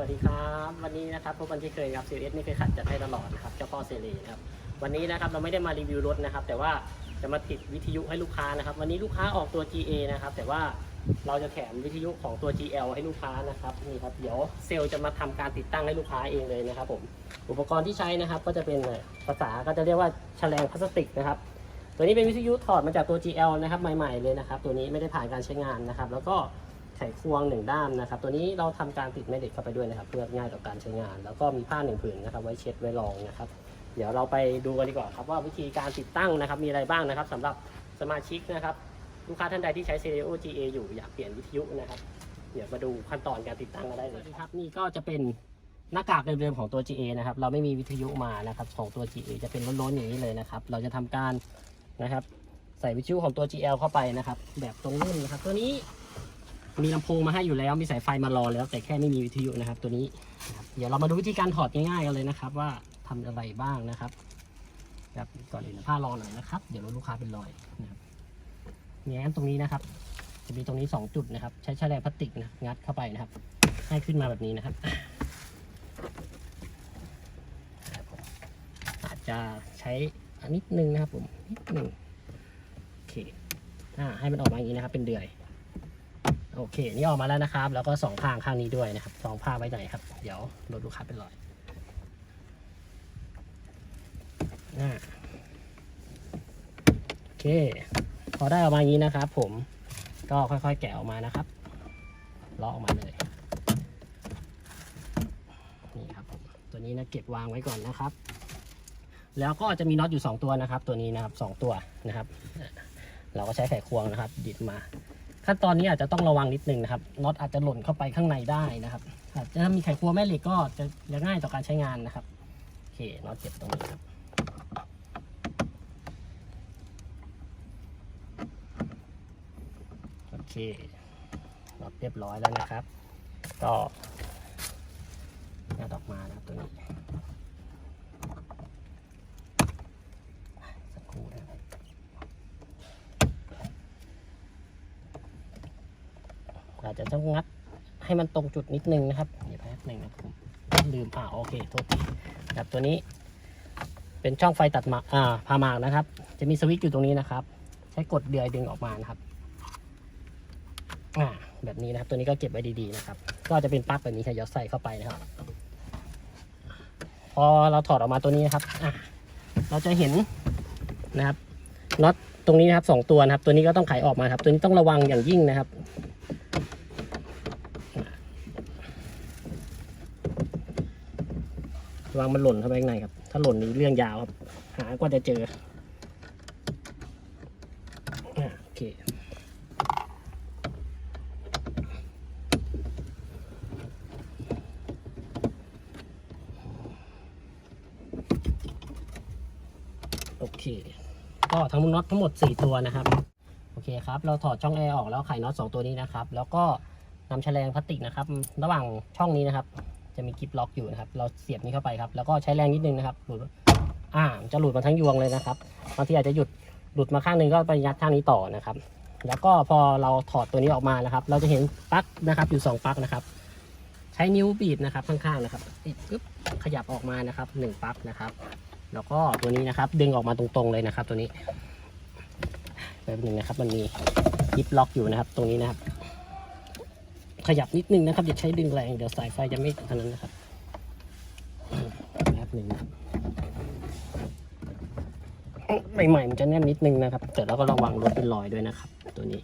วัสดีครับ วันนี้นะครับพบกันที่เคยครับ CLS ไม่เคยขัดจัดให้ตลอดนะครับเจ้าพ่อเซรีนะครับวันนี้นะครับเราไม่ได้มารีวิวรถนะครับ แต่ว่าจะมาติดวิทยุให้ลูกค้านะครับ วันนี้ลูกค้าออกตัว GA นะครับ แต่ว่าเราจะแถมวิทยุของตัว GL ให้ลูกค้านะครับนี่ครับเดี๋ยวเซลล์จะมาทำการติดตั้งให้ลูกค้าเองเลยนะครับผมอุปกรณ์ที่ใช้นะครับ ก็จะเป็นภาษาก็จะเรียกว่าแฉลงพลาสติกนะครับ ตัวนี้เป็นวิทยุถอดมาจากตัว GL นะครับใหม่ ๆเลยนะครับ ตัวนี้ไม่ได้ผ่านการใช้งานนะครับ แล้วก็ ไขควงหนึ่งด้ามนะครับ ตัวนี้เราทำการติดแม่เหล็กเข้าไปด้วยนะครับ เพื่อง่ายต่อการใช้งาน แล้วก็มีผ้าหนึ่งผืนนะครับ ไว้เช็ดไว้รองนะครับ เดี๋ยวเราไปดูกันดีกว่าครับว่าวิธีการติดตั้งนะครับ มีอะไรบ้างนะครับสำหรับสมาชิกนะครับ ลูกค้าท่านใดที่ใช้ Stereo GA อยู่อยากเปลี่ยนวิทยุนะครับ เดี๋ยวมาดูขั้นตอนการติดตั้งกันได้เลยครับ นี่ก็จะเป็นหน้ากากเดิมๆของตัว GA นะครับ เราไม่มีวิทยุมานะครับของตัว GA จะเป็นล้นๆอย่างนี้เลยนะครับ เราจะทำการนะครับ ใส่วิทยุของตัว GL เข้าไปนะครับ แบบตรงรุ่นนะครับ ตัวนี้ มีลำโพงมาให้อยู่แล้ว มีสายไฟมารอแล้ว แต่แค่ไม่มีวิทยุนะครับตัวนี้นะครับเดี๋ยวเรามาดูวิธีการถอดง่ายๆกันเลยนะครับ ว่าทำอะไรบ้างนะครับแบบก่อนอื่นผ้ารองหน่อยนะครับ เดี๋ยวรถลูกค้าเป็นรอยนะครับแง้มตรงนี้นะครับ จะมีตรงนี้ 2 จุดนะครับ ใช้แฉลงพลาสติกนะงัดเข้าไปนะครับ ให้ขึ้นมาแบบนี้นะครับ อาจจะใช้อนนิดนึงนะครับผมนิดนึงโอเคอ่าให้มันออกมาอย่างนี้นะครับ เป็นเดือย โอเค นี่ออกมาแล้วนะครับ แล้วก็สองข้างข้างนี้ด้วยนะครับสองผ้าไว้ไหนครับ เดี๋ยวรถลูกค้าเป็นรอยอ่าโอเค พอได้ออกมาอย่างนี้นะครับผม ก็ค่อยๆ แกะออกมานะครับเลาะออกมาเลยนี่ครับผมตัวนี้นะเก็บวางไว้ก่อนนะครับ แล้วก็จะมีน็อตอยู่ 2 ตัวนะครับ ตัวนี้นะครับ2ตัวนะครับ เราก็ใช้ไขควงนะครับ ดิดมา ขั้นตอนนี้อาจจะต้องระวังนิดนึงนะครับน็อตอาจจะหล่นเข้าไปข้างในได้นะครับอาจจะถ้ามีไขควงแม่เหล็กก็จะจะง่ายต่อการใช้งานนะครับโอเคน็อตเก็บตรงนี้ครับโอเคล็อกเรียบร้อยแล้วนะครับ ก็งัดออกมานะครับตัวนี้สักครู่นะครับ อาจะต้องงัดให้มันตรงจุดนิดนึงนะครับเดี๋ยวแป๊บหนึ่งนะครับผมลืมอ่าโอเคโทษทีครับตัวนี้เป็นช่องไฟตัดหมากอ่าพามากนะครับ จะมีสวิตช์อยู่ตรงนี้นะครับ ใช้กดเดือยดึงออกมานะครับอ่าแบบนี้นะครับตัวนี้ก็เก็บไว้ดีๆนะครับ ก็จะเป็นปลั๊กแบบนี้ค่ะยัดใส่เข้าไปนะครับ พอเราถอดออกมาตัวนี้นะครับอะเราจะเห็นนะครับน็อตตรงนี้นะครับสองตัวนะครับ ตัวนี้ก็ต้องไขออกมาครับ ตัวนี้ต้องระวังอย่างยิ่งนะครับ ระวังมันหล่นเข้าไปข้างในครับ ถ้าหล่นนี่เรื่องยาวครับ หากว่าจะเจอโอเคโอเค ก็ทั้งหมน็อตทั้งหมด 4 ตัวนะครับ โอเคครับ เราถอดช่องแอร์ออกแล้วไขน็อต2ตัวนี้นะครับ แล้วก็นำแฉลงพลาสติกนะครับ ระหว่างช่องนี้นะครับ จะมีกิฟล็อกอยู่นะครับ เราเสียบนี้เข้าไปครับ แล้วก็ใช้แรงนิดนึงนะครับ หลุด อ่า จะหลุดมาทั้งยวงเลยนะครับ บางทีอาจจะหยุด หลุดมาข้างนึงก็ไปยัดข้างนี้ต่อนะครับ แล้วก็พอเราถอดตัวนี้ออกมานะครับ เราจะเห็นปลั๊กนะครับ อยู่2ปลั๊กนะครับ ใช้นิ้วบีบนะครับข้างๆนะครับติดปึ๊บขยับออกมานะครับหนึ่งปลั๊กนะครับ แล้วก็ตัวนี้นะครับ ดึงออกมาตรงๆเลยนะครับ ตัวนี้แบบนึงนะครับ มันมียิปล็อกอยู่นะครับ ตรงนี้นะครับ ขยับนิดนึงนะครับอย่าใช้ดึงแรงเดี๋ยวสายไฟจะไม่ทันนั้นนะครับแบบหนึ่งนะครับใหม่ๆมันจะแน่นนิดนึงนะครับ แต่เราก็ระวังรถเป็นรอยด้วยนะครับ ตัวนี้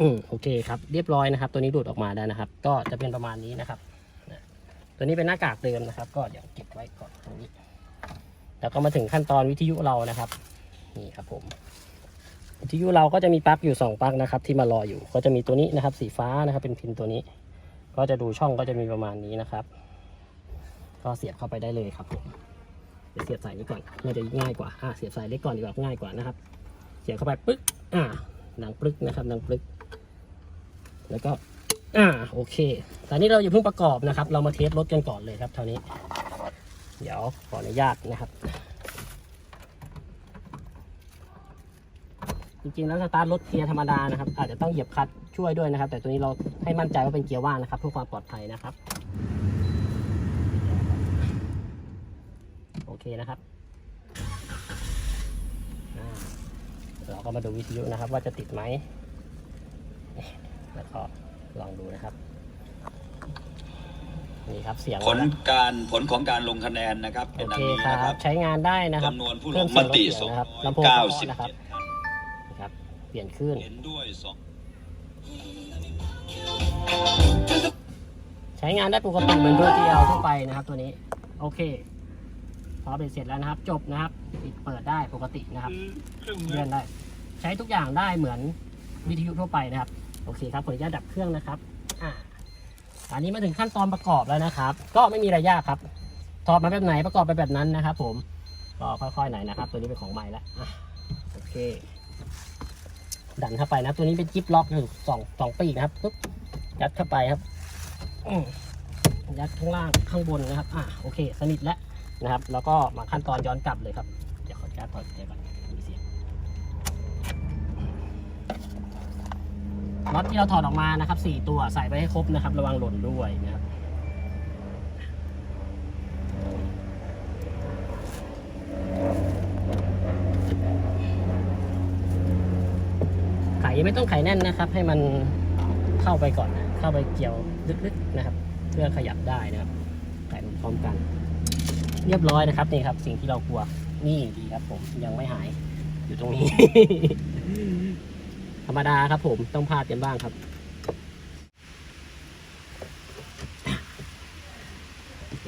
อืมโอเคครับเรียบร้อยนะครับ ตัวนี้ดูดออกมาได้นะครับ ก็จะเป็นประมาณนี้นะครับตัวนี้เป็นหน้ากากเดิมนะครับ ก็เดี๋ยวเก็บไว้ก่อนตรงนี้ แล้วก็มาถึงขั้นตอนวิทยุเรานะครับ นี่ครับผม วิทยุเราก็จะมีปลั๊กอยู่สองปลั๊กนะครับที่มารออยู่ ก็จะมีตัวนี้นะครับ สีฟ้านะครับ เป็นพินตัวนี้ ก็จะดูช่องก็จะมีประมาณนี้นะครับ ก็เสียบเข้าไปได้เลยครับผมเดี๋ยวเสียบสายนี้ก่อนน่าจะง่ายกว่าอ่าเสียบสายเล็กก่อนดีกว่าง่ายกว่านะครับ เสียบเข้าไปปึ๊กอ่าดังปลึกนะครับดังปลึกแล้วก็อ่าโอเคตอนนี้เราอยู่เพิ่งประกอบนะครับ เรามาเทสรถกันก่อนเลยครับเท่านี้ เดี๋ยวขออนุญาตนะครับ จริงๆแล้วสตาร์ทรถเกียร์ธรรมดานะครับอาจจะต้องเหยียบคลัตช์ช่วยด้วยนะครับ แต่ตัวนี้เราให้มั่นใจว่าเป็นเกียร์ว่างนะครับเพื่อความปลอดภัยนะครับโอเคนะครับอ่าเราก็มาดูวิทยุนะครับ ว่าจะติดไหมแล้วก็ลองดูนะครับนี่ครับเสียงผลการผลของการลงคะแนนนะครับโอเป็นดังเคนี้ครันะครับบใช้งานได้นะครับจำนวนผู้ลเพิ่งมมเสียงลดติเสียงนะครับลำโพง297นะครับท่านนะครับเปลี่ยนขึ้นเห็นด้วยสองใช้งานได้ปกติเหมือนตัว GL ทั่วไปนะครับตัวนี้ โอเค พอเบ็ดเสร็จแล้วนะครับ จบนะครับปิดเปิดได้ปกตินะครับเลื่อนได้ ใช้ทุกอย่างได้เหมือนวิทยุทั่วไปนะครับ โอเคครับผมจะดับเครื่องนะครับอ่าอันนี้มาถึงขั้นตอนประกอบแล้วนะครับ ก็ไม่มีอะไรยากครับถอดมาแบบไหนประกอบไปแบบนั้นนะครับ ผมก็ค่อยๆหน่อยนะครับ ตัวนี้เป็นของใหม่แล้วอะโอเค ดันเข้าไปนะตัวนี้เป็นจิ๊บล็อกอยู่สองสองปีกนะครับปุ๊บยัดเข้าไปครับยัดข้างล่างข้างบนนะครับ อะโอเค สนิทแล้วนะครับ แล้วก็มาขั้นตอนย้อนกลับเลยครับเดี๋ยวขออนุญาตถอดใจก่อนมีเสียงน็อตที่เราถอดออกมานะครับสี่ตัวใส่ไปให้ครบนะครับ ระวังหล่นด้วยนะครับ ไขไม่ต้องไขแน่นนะครับ ให้มันเข้าไปก่อนนะเข้าไปเกี่ยวลึกๆนะครับ เพื่อขยับได้นะครับไขพร้อมกัน เรียบร้อยนะครับนี่ครับ สิ่งที่เรากลัวนี่ดีครับ ผมยังไม่หายอยู่ตรงนี้ ธรรมดาครับผมต้องพลาดกันบ้างครับ โอเค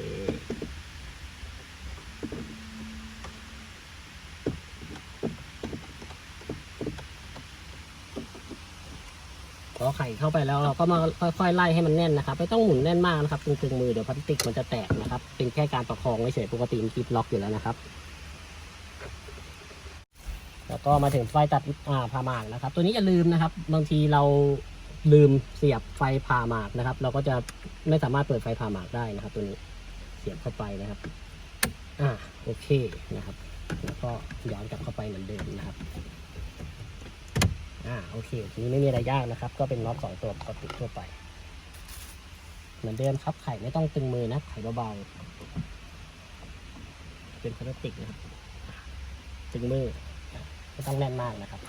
พอไข่ เข้าไปแล้วเราก็มาค่อยๆไล่ให้มันแน่นนะครับ ไม่ต้องหมุนแน่นมากนะครับตึงๆมือเดี๋ยวพลาสติกมันจะแตกนะครับ เป็นแค่การประคองเฉยปกติมันกิบล็อกอยู่แล้วนะครับ แล้วก็มาถึงไฟตัดอ่าผ่าหมากนะครับ ตัวนี้อย่าลืมนะครับ บางทีเราลืมเสียบไฟผ่าหมากนะครับ เราก็จะไม่สามารถเปิดไฟผ่าหมากได้นะครับ ตัวนี้เสียบเข้าไปนะครับอ่าโอเคนะครับ แล้วก็ย้อนกลับเข้าไปเหมือนเดิมนะครับ อ่าโอเคทีนี้ไม่มีอะไรยากนะครับ ก็เป็นน็อตสองตัวปกติทั่วไป เหมือนเดิมครับไข่ไม่ต้องตึงมือนะไข่เบาๆเป็นพลาสติกนะครับตึงมือไม่ต้องแน่นมากนะครับ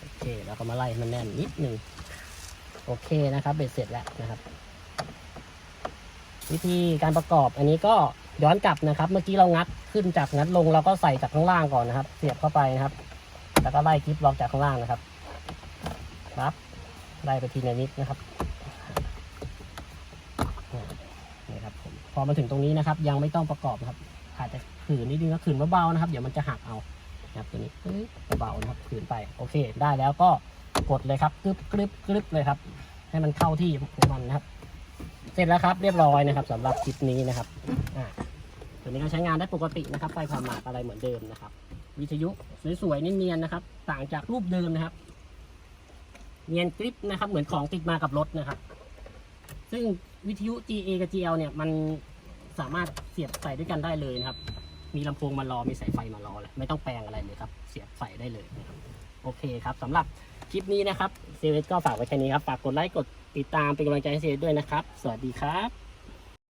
โอเคแล้วก็มาไล่มันแน่นนิดนึงโอเคนะครับเบ็ดเสร็จแล้วนะครับ วิธีการประกอบอันนี้ก็ย้อนกลับนะครับ เมื่อกี้เรางัดขึ้นจากงัดลงเราก็ใส่จากข้างล่างก่อนนะครับ เสียบเข้าไปนะครับ แล้วก็ไล่คลิปล็อกจากข้างล่างนะครับ ครับไล่ไปทีละนิดนะครับนี่ครับผมพอมาถึงตรงนี้นะครับ ยังไม่ต้องประกอบนะครับอาจจะขืนนิดนึงนะขืนเบาๆนะครับ เดี๋ยวมันจะหักเอานะครับตัวนี้เบาๆนะครับขืนไปโอเค ได้แล้วก็กดเลยครับกรึบกรึบกรึบเลยครับ ให้มันเข้าที่ของมันนะครับ สร็จแล้วครับเรียบร้อยนะครับสำหรับคลิปนี้นะครับอ่าตัวนี้ก็ใช้งานได้ปกตินะครับไฟผ่ามหมากอะไรเหมือนเดิมนะครับ วิทยุสวยๆเนียนๆนะครับ ต่างจากรูปเดิมนะครับ เนียนกริปนะครับ เหมือนของติดมากับรถนะครับ ซึ่งวิทยุ GA กับ GL เนี่ยมันสามารถเสียบใส่ด้วยกันได้เลยนะครับ มีลำโพงมารอมีสายไฟมารอเลยไม่ต้องแปลงอะไรเลยครับ เสียบใส่ได้เลยนะครับ โอเคครับสำหรับคลิปนี้นะครับเซเวสก็ฝากไว้แค่นี้ครับ ฝากกดไลค์กดติดตามเป็นกำลังใจให้เซเวสด้วยนะครับ สวัสดีครับ